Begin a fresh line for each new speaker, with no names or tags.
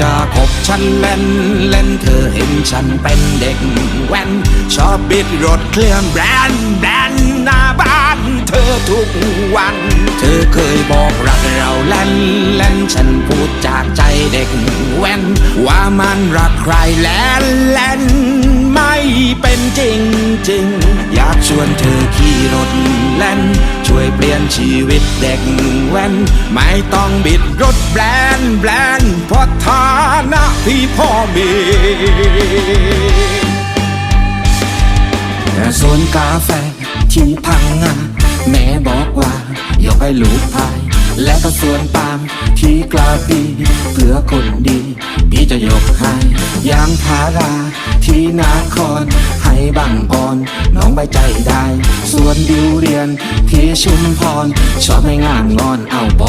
จะคบฉันเล่น เล่นเธอเห็นฉันเป็นเด็กแว้น ชอบบิดรถเครื่องแบรนด์แบรนด์หน้าบ้านเธอทุกวัน เธอเคยบอกรักเราเล่น เล่นฉันพูดจากใจเด็กแว้น ว่ามันรักใครแล่นเล่นไม่เป็นจริงจริงอยากชวนเธอขี่รถ ชีวิตเด็กแว้นไม่ต้องบิดรถแบรนด์แบรนด์เพราะฐานะที่พ่อมีแต่สวนกาแฟที่พังงาแม่บอกว่า ยกให้ลูกพาย และก็สวนปาล์มที่กลาปีเพื่อคนดี พี่จะยกให้ยางพาราที่นาคร ให้บังก่อนน้องใบใจได้ ส่วนดิวเรียนที่ชุมพรชอบให้งานงอนเอาบอ